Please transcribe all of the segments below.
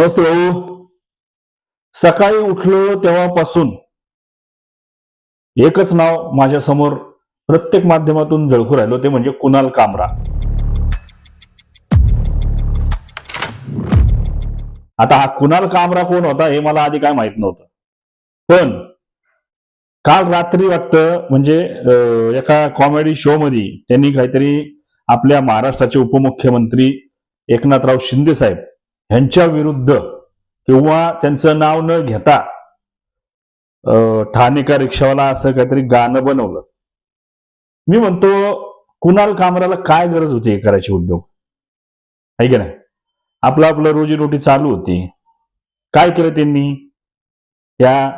नमस्ते भाऊ. सकाळी उठलो तेव्हापासून एकच नाव माझ्यासमोर प्रत्येक माध्यमातून झळकू राहिलो ते म्हणजे कुणाल कामरा. आता हा कुणाल कामरा कोण होता हे मला आधी काय माहीत नव्हतं. पण काल रात्री वाटतं म्हणजे एका कॉमेडी शो मध्ये त्यांनी काहीतरी आपल्या महाराष्ट्राचे उपमुख्यमंत्री एकनाथराव शिंदे साहेब ह्यांच्या विरुद्ध किंवा त्यांचं नाव न घेता अं, ठाणे का रिक्षावाला असं काहीतरी गाणं बनवलं. मी म्हणतो कुणाल कामराला काय गरज होती हे करायची उद्योग? आहे की नाही? आपलं आपलं रोजीरोटी चालू होती. काय केलं त्यांनी? त्या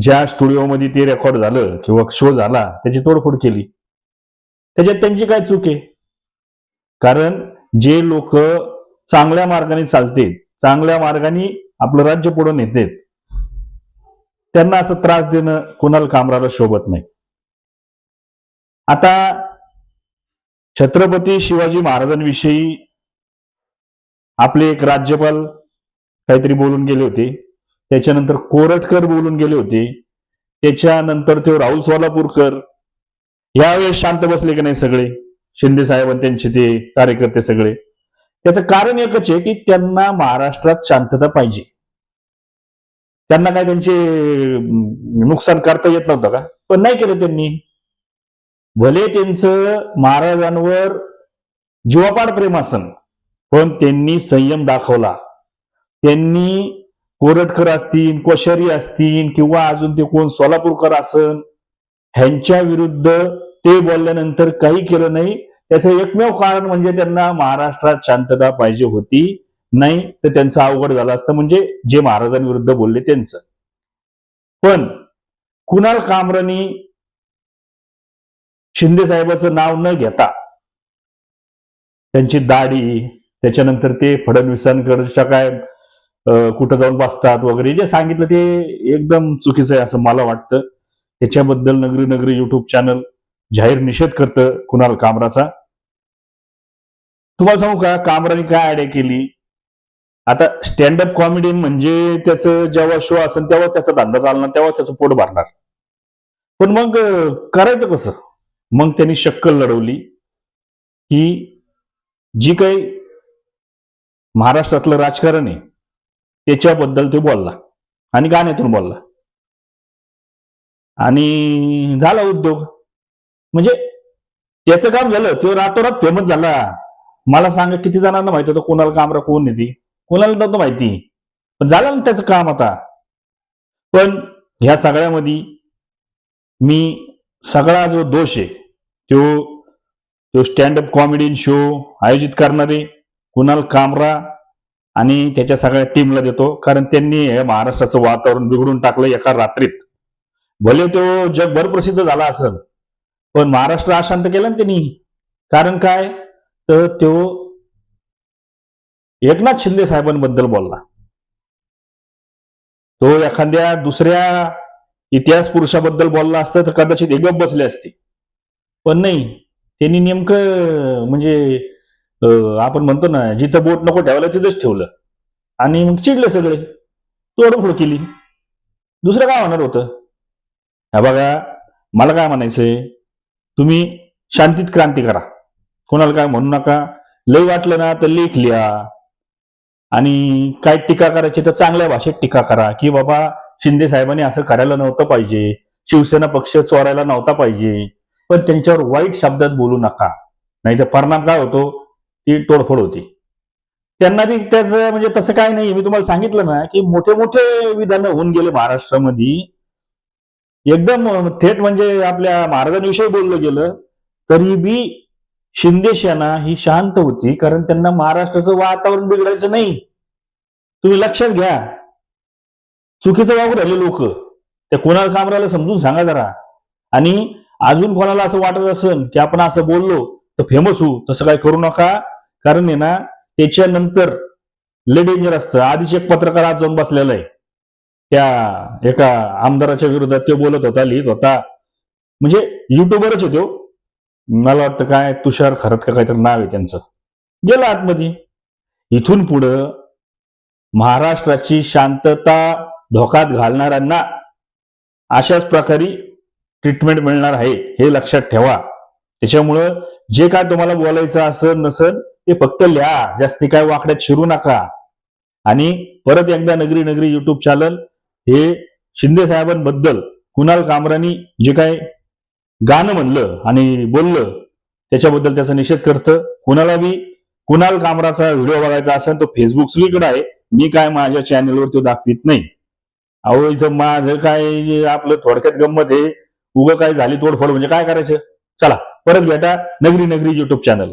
ज्या स्टुडिओमध्ये ते रेकॉर्ड झालं किंवा शो झाला त्याची तोडफोड केली. त्याच्यात त्यांची काय चूक आहे? कारण जे लोक चांगल्या मार्गाने चालते चांगल्या मार्गाने आपलं राज्य पुढे नेतेत. त्यांना असं त्रास देणं कुणाला कामराला शोभत नाही. आता छत्रपती शिवाजी महाराजांविषयी आपले एक राज्यपाल काहीतरी बोलून गेले होते. त्याच्यानंतर कोरटकर बोलून गेले होते. त्याच्यानंतर ते राहुल सोलापूरकर. यावेळेस शांत बसले की नाही सगळे? शिंदे साहेब त्यांचे ते कार्यकर्ते सगळे. त्याचं कारण एकच आहे की त्यांना महाराष्ट्रात शांतता पाहिजे. त्यांना काय त्यांचे नुकसान करता येत नव्हतं का? पण नाही केलं त्यांनी. भले त्यांचं महाराजांवर जीवापाड प्रेम असन पण त्यांनी संयम दाखवला. त्यांनी कोरटकर असतील कोश्यारी असतील किंवा अजून ते कोण सोलापूरकर असन ह्यांच्या विरुद्ध ते बोलल्यानंतर काही केलं नाही त्याचं एकमेव कारण म्हणजे त्यांना महाराष्ट्रात शांतता पाहिजे होती नाही तर त्यांचं अवघड झालं असतं म्हणजे जे महाराजांविरुद्ध बोलले त्यांचं. पण कुणाल कामरानी शिंदे साहेबाचं नाव न घेता त्यांची दाढी त्याच्यानंतर ते फडणवीसांकडच्या काय कुठं जाऊन बसतात वगैरे जे सांगितलं ते एकदम चुकीचं आहे असं मला वाटतं. त्याच्याबद्दल नगरी नगरी युट्यूब चॅनल जाहीर निषेध करतं कुणाल कामराचा? तुम्हाला सांगू का कामराने काय आयडिया केली? आता स्टँडअप कॉमेडियन म्हणजे त्याचं जेव्हा शो असेल तेव्हा त्याचा धंदा चालणार तेव्हा त्याचं पोट भरणार. पण मग करायचं कसं? मग त्यांनी शक्कल लढवली की जी काही महाराष्ट्रातलं राजकारण आहे त्याच्याबद्दल तो बोलला आणि गाण्यातून बोलला. आणि झाला उद्योग. म्हणजे त्याचं काम झालं तो रातोरात फेमस झाला. मला सांगा किती जणांना माहिती होतं कोणाला कामरा कोण येते कोणाला नव्हतं माहिती. पण झालं ना त्याचं काम आता. पण ह्या सगळ्यामध्ये मी सगळा जो दोष आहे तो तो स्टँडअप कॉमेडी शो आयोजित करणारे कुणाल कामरा आणि त्याच्या सगळ्या टीमला देतो. कारण त्यांनी हे महाराष्ट्राचं वातावरण बिघडून टाकलं एका रात्रीत. भले तो जगभर प्रसिद्ध झाला असेल पण महाराष्ट्र अशांत केलं ना त्यांनी. कारण काय? तर तो एकनाथ शिंदे साहेबांबद्दल बोलला. तो एखाद्या दुसऱ्या इतिहास पुरुषाबद्दल बोलला असतं तर कदाचित हे बसले असते. पण नाही त्यांनी नेमकं म्हणजे आपण म्हणतो ना जिथं बोट नको ठेवलं तिथंच ठेवलं. आणि मग चिडले सगळे. तोडफोड केली. दुसरं काय होणार होतं? हा बघा मला काय म्हणायचंय? तुम्ही शांतीत क्रांती करा. कोणाला काय म्हणू नका. लय वाटलं ना तर लेख लिहा. आणि काय टीका करायची तर चांगल्या भाषेत टीका करा की बाबा शिंदे साहेबांनी असं करायला नव्हतं पाहिजे. शिवसेना पक्ष चोरायला नव्हता पाहिजे. पण त्यांच्यावर वाईट शब्दात बोलू नका. नाही तर परिणाम काय होतो? ती तोडफोड होती. त्यांना ती त्याचं म्हणजे तसं काय नाही मी तुम्हाला सांगितलं ना की मोठे मोठे विधानं होऊन गेले महाराष्ट्रामध्ये. एकदम थेट म्हणजे आपल्या महाराजांविषयी बोललं गेलं तरी बी शिंदे सेना ही शांत होती कारण त्यांना महाराष्ट्राचं वातावरण बिघडायचं नाही. तुम्ही लक्षात घ्या. चुकीचं वागू राहिले लोक. त्या कोणाला कामराला समजून सांगा जरा. आणि अजून कोणाला असं वाटत असेल की आपण असं बोललो तर फेमस होऊ. तसं काय करू नका. कारण आहे ना त्याच्यानंतर लय डेंजर असतं. आधीच एक पत्रकार आज जाऊन बसलेला आहे. त्या एका आमदाराच्या विरोधात तो बोलत होता लिहित होता. म्हणजे युट्यूबरच आहे तो मला वाटतं काय तुषार खरत का काहीतरी नाव आहे त्यांचं. गेलं आतमध्ये. इथून पुढं महाराष्ट्राची शांतता धोक्यात घालणाऱ्यांना अशाच प्रकारे ट्रीटमेंट मिळणार आहे हे लक्षात ठेवा. त्याच्यामुळं जे काय तुम्हाला बोलायचं असेल नसेल ते फक्त लिहा. जास्ती काय वाकड्यात शिरू नका. आणि परत एकदा नगरी नगरी युट्यूब चॅनल हे शिंदे साहेबांबद्दल कुणाल कामरानी जे काय गाणं म्हणलं आणि बोललं त्याच्याबद्दल त्याचा निषेध करतं. कुणाला मी कुणाल कामराचा व्हिडिओ बघायचा असेल तो फेसबुक सगळीकडे आहे. मी काय माझ्या चॅनलवर तो दाखवित नाही. अहो इथं माझं काय आपलं थोडक्यात गंमत आहे. उगं काय झाली तोडफोड म्हणजे काय करायचं? चला परत भेटा नगरी नगरी YouTube channel